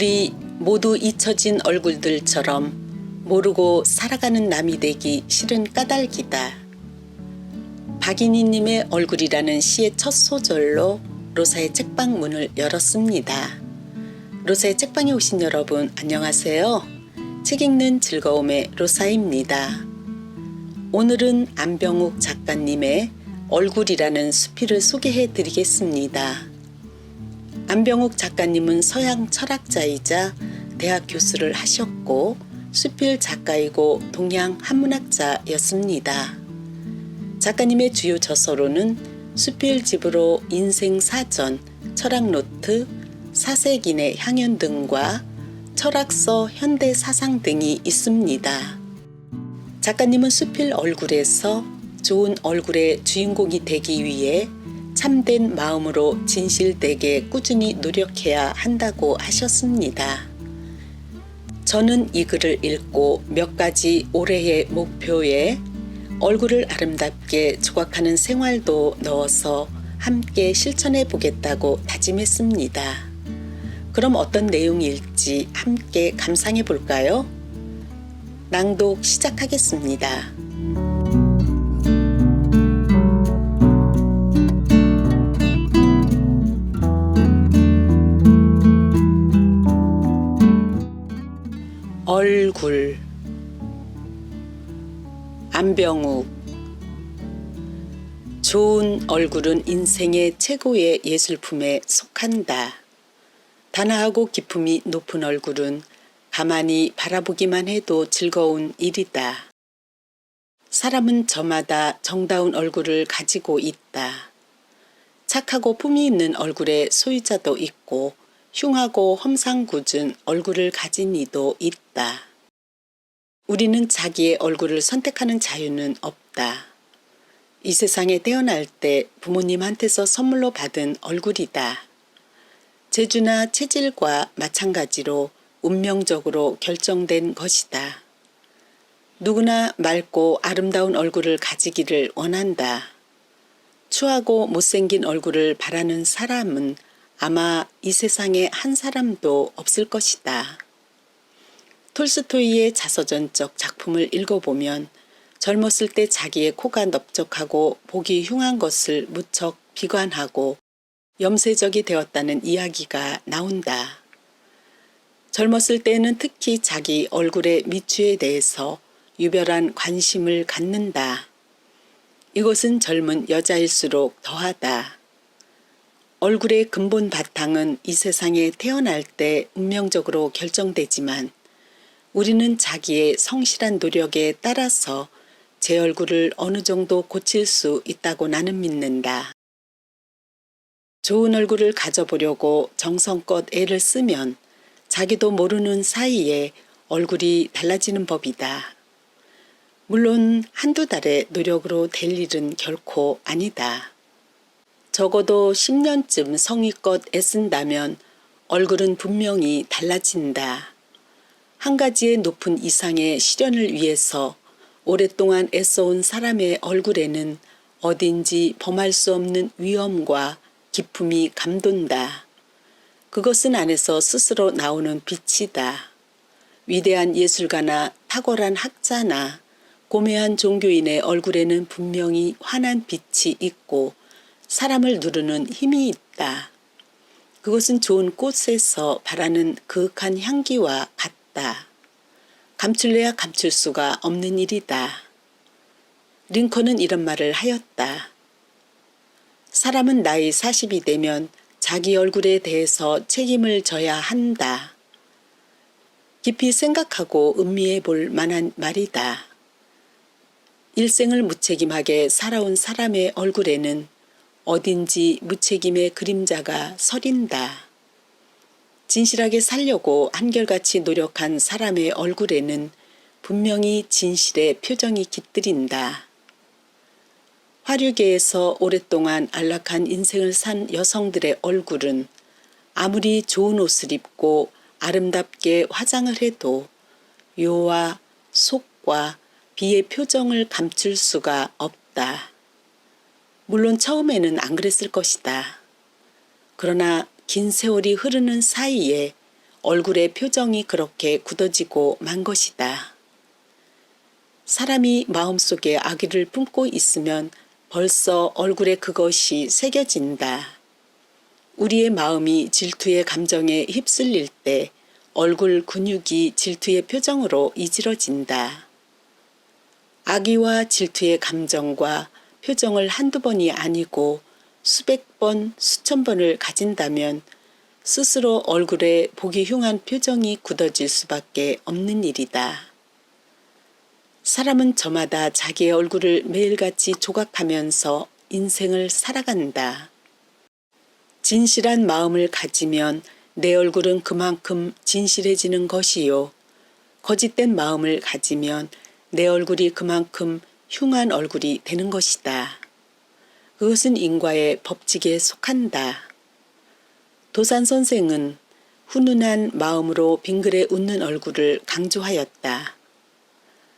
우리 모두 잊혀진 얼굴들처럼 모르고 살아가는 남이 되기 싫은 까닭이다. 박인희님의 얼굴이라는 시의 첫 소절로 로사의 책방 문을 열었습니다. 로사의 책방에 오신 여러분 안녕하세요. 책 읽는 즐거움의 로사입니다. 오늘은 안병욱 작가님의 얼굴이라는 수필을 소개해 드리겠습니다. 안병욱 작가님은 서양 철학자이자 대학 교수를 하셨고 수필 작가이고 동양 한문학자였습니다. 작가님의 주요 저서로는 수필집으로 인생 사전, 철학 노트, 사색인의 향연 등과 철학서 현대 사상 등이 있습니다. 작가님은 수필 얼굴에서 좋은 얼굴의 주인공이 되기 위해 참된 마음으로 진실되게 꾸준히 노력해야 한다고 하셨습니다. 저는 이 글을 읽고 몇 가지 올해의 목표에 얼굴을 아름답게 조각하는 생활도 넣어서 함께 실천해 보겠다고 다짐했습니다. 그럼 어떤 내용일지 함께 감상해 볼까요? 낭독 시작하겠습니다. 얼굴 안병욱 좋은 얼굴은 인생의 최고의 예술품에 속한다. 단아하고 기품이 높은 얼굴은 가만히 바라보기만 해도 즐거운 일이다. 사람은 저마다 정다운 얼굴을 가지고 있다. 착하고 품이 있는 얼굴의 소유자도 있고 흉하고 험상궂은 얼굴을 가진 이도 있다. 우리는 자기의 얼굴을 선택하는 자유는 없다. 이 세상에 태어날 때 부모님한테서 선물로 받은 얼굴이다. 재주나 체질과 마찬가지로 운명적으로 결정된 것이다. 누구나 맑고 아름다운 얼굴을 가지기를 원한다. 추하고 못생긴 얼굴을 바라는 사람은 아마 이 세상에 한 사람도 없을 것이다. 톨스토이의 자서전적 작품을 읽어보면 젊었을 때 자기의 코가 넓적하고 보기 흉한 것을 무척 비관하고 염세적이 되었다는 이야기가 나온다. 젊었을 때는 특히 자기 얼굴의 미추에 대해서 유별한 관심을 갖는다. 이것은 젊은 여자일수록 더하다. 얼굴의 근본 바탕은 이 세상에 태어날 때 운명적으로 결정되지만 우리는 자기의 성실한 노력에 따라서 제 얼굴을 어느 정도 고칠 수 있다고 나는 믿는다. 좋은 얼굴을 가져보려고 정성껏 애를 쓰면 자기도 모르는 사이에 얼굴이 달라지는 법이다. 물론 한두 달의 노력으로 될 일은 결코 아니다. 적어도 10년쯤 성의껏 애쓴다면 얼굴은 분명히 달라진다. 한 가지의 높은 이상의 실현을 위해서 오랫동안 애써온 사람의 얼굴에는 어딘지 범할 수 없는 위험과 기품이 감돈다. 그것은 안에서 스스로 나오는 빛이다. 위대한 예술가나 탁월한 학자나 고매한 종교인의 얼굴에는 분명히 환한 빛이 있고 사람을 누르는 힘이 있다. 그것은 좋은 꽃에서 바라는 그윽한 향기와 같다. 감출래야 감출 수가 없는 일이다. 링컨은 이런 말을 하였다. 사람은 나이 40이 되면 자기 얼굴에 대해서 책임을 져야 한다. 깊이 생각하고 음미해 볼 만한 말이다. 일생을 무책임하게 살아온 사람의 얼굴에는 어딘지 무책임의 그림자가 서린다. 진실하게 살려고 한결같이 노력한 사람의 얼굴에는 분명히 진실의 표정이 깃들인다. 화류계에서 오랫동안 안락한 인생을 산 여성들의 얼굴은 아무리 좋은 옷을 입고 아름답게 화장을 해도 요와 속과 비의 표정을 감출 수가 없다. 물론 처음에는 안 그랬을 것이다. 그러나 긴 세월이 흐르는 사이에 얼굴의 표정이 그렇게 굳어지고 만 것이다. 사람이 마음속에 아기를 품고 있으면 벌써 얼굴에 그것이 새겨진다. 우리의 마음이 질투의 감정에 휩쓸릴 때 얼굴 근육이 질투의 표정으로 이지러진다. 악의와 질투의 감정과 표정을 한두 번이 아니고 수백 번, 수천 번을 가진다면 스스로 얼굴에 보기 흉한 표정이 굳어질 수밖에 없는 일이다. 사람은 저마다 자기의 얼굴을 매일같이 조각하면서 인생을 살아간다. 진실한 마음을 가지면 내 얼굴은 그만큼 진실해지는 것이요. 거짓된 마음을 가지면 내 얼굴이 그만큼 흉한 얼굴이 되는 것이다. 그것은 인과의 법칙에 속한다. 도산 선생은 훈훈한 마음으로 빙그레 웃는 얼굴을 강조하였다.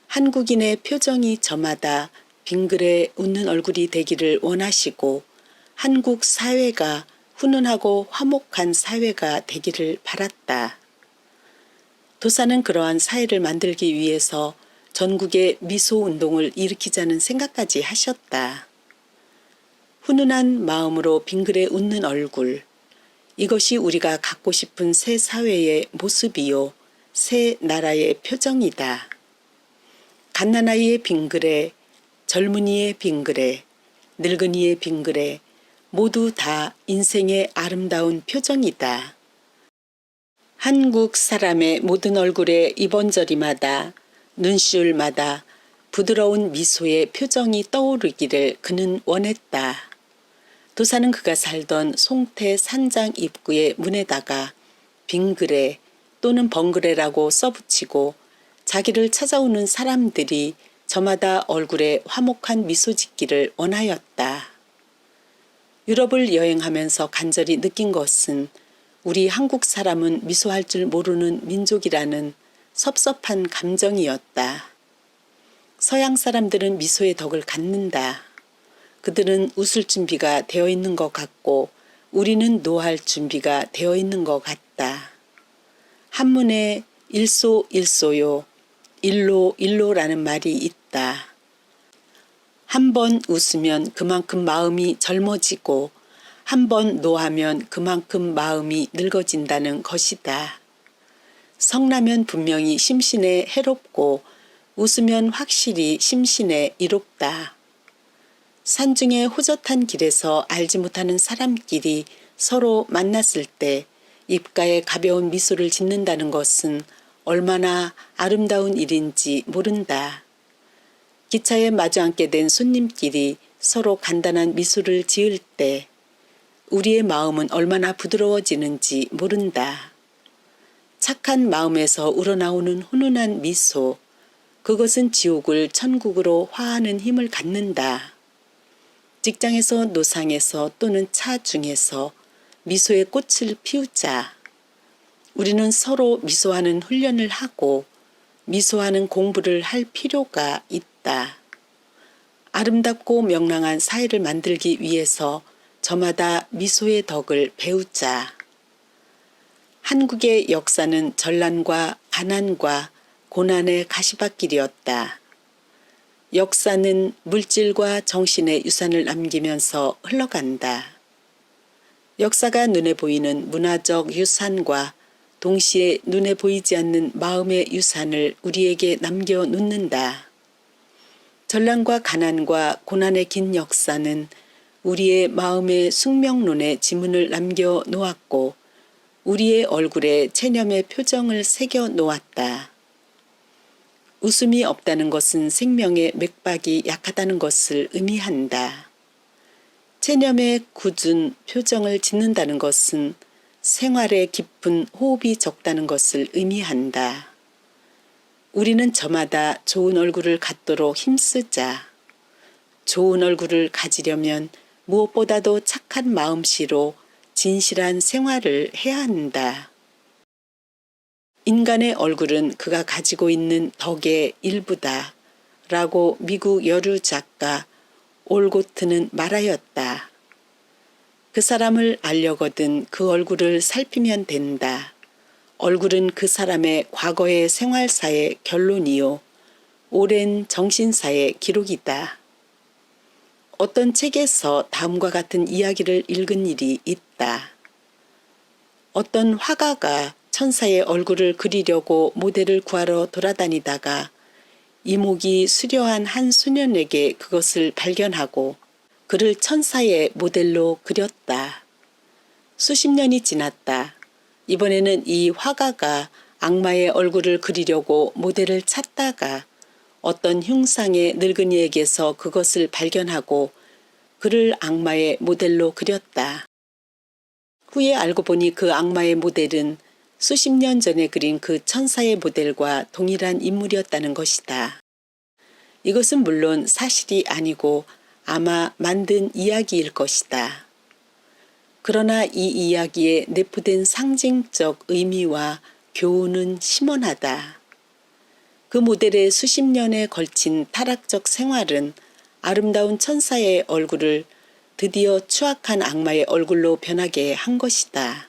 한국인의 표정이 저마다 빙그레 웃는 얼굴이 되기를 원하시고 한국 사회가 훈훈하고 화목한 사회가 되기를 바랐다. 도사는 그러한 사회를 만들기 위해서 전국에 미소 운동을 일으키자는 생각까지 하셨다. 훈훈한 마음으로 빙그레 웃는 얼굴. 이것이 우리가 갖고 싶은 새 사회의 모습이요. 새 나라의 표정이다. 갓난아이의 빙그레, 젊은이의 빙그레, 늙은이의 빙그레, 모두 다 인생의 아름다운 표정이다. 한국 사람의 모든 얼굴에 이번 저리마다 눈시울마다 부드러운 미소의 표정이 떠오르기를 그는 원했다. 도사는 그가 살던 송태 산장 입구의 문에다가 빙그레 또는 벙그레라고 써붙이고 자기를 찾아오는 사람들이 저마다 얼굴에 화목한 미소 짓기를 원하였다. 유럽을 여행하면서 간절히 느낀 것은 우리 한국 사람은 미소할 줄 모르는 민족이라는 섭섭한 감정이었다. 서양 사람들은 미소의 덕을 갖는다. 그들은 웃을 준비가 되어 있는 것 같고 우리는 노할 준비가 되어 있는 것 같다. 한문에 일소 일소요, 일로 일로라는 말이 있다. 한 번 웃으면 그만큼 마음이 젊어지고 한 번 노하면 그만큼 마음이 늙어진다는 것이다. 성나면 분명히 심신에 해롭고 웃으면 확실히 심신에 이롭다. 산중의 호젓한 길에서 알지 못하는 사람끼리 서로 만났을 때 입가에 가벼운 미소를 짓는다는 것은 얼마나 아름다운 일인지 모른다. 기차에 마주 앉게 된 손님끼리 서로 간단한 미소를 지을 때 우리의 마음은 얼마나 부드러워지는지 모른다. 착한 마음에서 우러나오는 훈훈한 미소, 그것은 지옥을 천국으로 화하는 힘을 갖는다. 직장에서 노상에서 또는 차 중에서 미소의 꽃을 피우자. 우리는 서로 미소하는 훈련을 하고 미소하는 공부를 할 필요가 있다. 아름답고 명랑한 사회를 만들기 위해서 저마다 미소의 덕을 배우자. 한국의 역사는 전란과 가난과 고난의 가시밭길이었다. 역사는 물질과 정신의 유산을 남기면서 흘러간다. 역사가 눈에 보이는 문화적 유산과 동시에 눈에 보이지 않는 마음의 유산을 우리에게 남겨 놓는다. 전란과 가난과 고난의 긴 역사는 우리의 마음의 숙명론에 지문을 남겨 놓았고 우리의 얼굴에 체념의 표정을 새겨 놓았다. 웃음이 없다는 것은 생명의 맥박이 약하다는 것을 의미한다. 체념의 굳은 표정을 짓는다는 것은 생활에 깊은 호흡이 적다는 것을 의미한다. 우리는 저마다 좋은 얼굴을 갖도록 힘쓰자. 좋은 얼굴을 가지려면 무엇보다도 착한 마음씨로 진실한 생활을 해야 한다. 인간의 얼굴은 그가 가지고 있는 덕의 일부다. 라고 미국 여류 작가 올고트는 말하였다. 그 사람을 알려거든 그 얼굴을 살피면 된다. 얼굴은 그 사람의 과거의 생활사의 결론이요. 오랜 정신사의 기록이다. 어떤 책에서 다음과 같은 이야기를 읽은 일이 있다. 어떤 화가가 천사의 얼굴을 그리려고 모델을 구하러 돌아다니다가 이목이 수려한 한 소년에게 그것을 발견하고 그를 천사의 모델로 그렸다. 수십 년이 지났다. 이번에는 이 화가가 악마의 얼굴을 그리려고 모델을 찾다가 어떤 흉상의 늙은이에게서 그것을 발견하고 그를 악마의 모델로 그렸다. 후에 알고 보니 그 악마의 모델은 수십 년 전에 그린 그 천사의 모델과 동일한 인물이었다는 것이다. 이것은 물론 사실이 아니고 아마 만든 이야기일 것이다. 그러나 이 이야기에 내포된 상징적 의미와 교훈은 심원하다. 그 모델의 수십 년에 걸친 타락적 생활은 아름다운 천사의 얼굴을 드디어 추악한 악마의 얼굴로 변하게 한 것이다.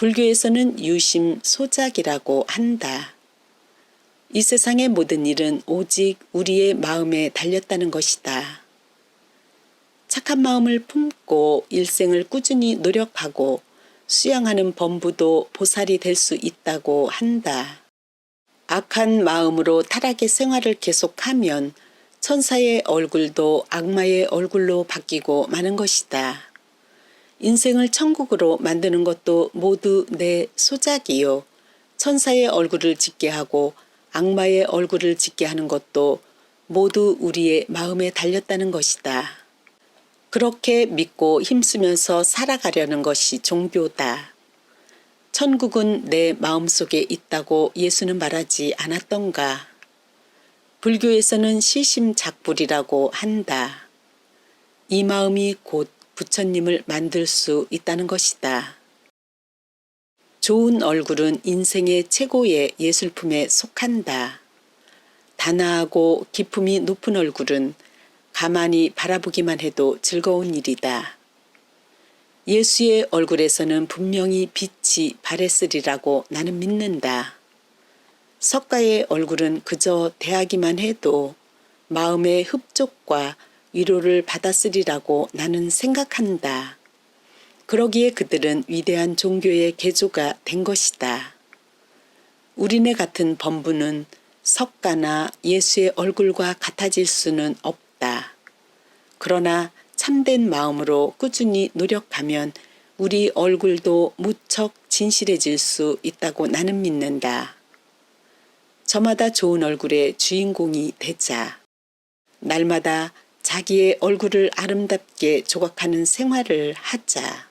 불교에서는 유심 소작이라고 한다. 이 세상의 모든 일은 오직 우리의 마음에 달렸다는 것이다. 착한 마음을 품고 일생을 꾸준히 노력하고 수양하는 범부도 보살이 될 수 있다고 한다. 악한 마음으로 타락의 생활을 계속하면 천사의 얼굴도 악마의 얼굴로 바뀌고 마는 것이다. 인생을 천국으로 만드는 것도 모두 내 소작이요. 천사의 얼굴을 짓게 하고 악마의 얼굴을 짓게 하는 것도 모두 우리의 마음에 달렸다는 것이다. 그렇게 믿고 힘쓰면서 살아가려는 것이 종교다. 천국은 내 마음속에 있다고 예수는 말하지 않았던가. 불교에서는 시심작불이라고 한다. 이 마음이 곧 부처님을 만들 수 있다는 것이다. 좋은 얼굴은 인생의 최고의 예술품에 속한다. 단아하고 기품이 높은 얼굴은 가만히 바라보기만 해도 즐거운 일이다. 예수의 얼굴에서는 분명히 빛이 발했으리라고 나는 믿는다. 석가의 얼굴은 그저 대하기만 해도 마음의 흡족과 위로를 받았으리라고 나는 생각한다. 그러기에 그들은 위대한 종교의 개조가 된 것이다. 우리네 같은 범부는 석가나 예수의 얼굴과 같아질 수는 없다. 그러나 참된 마음으로 꾸준히 노력하면 우리 얼굴도 무척 진실해질 수 있다고 나는 믿는다. 저마다 좋은 얼굴의 주인공이 되자. 날마다 자기의 얼굴을 아름답게 조각하는 생활을 하자.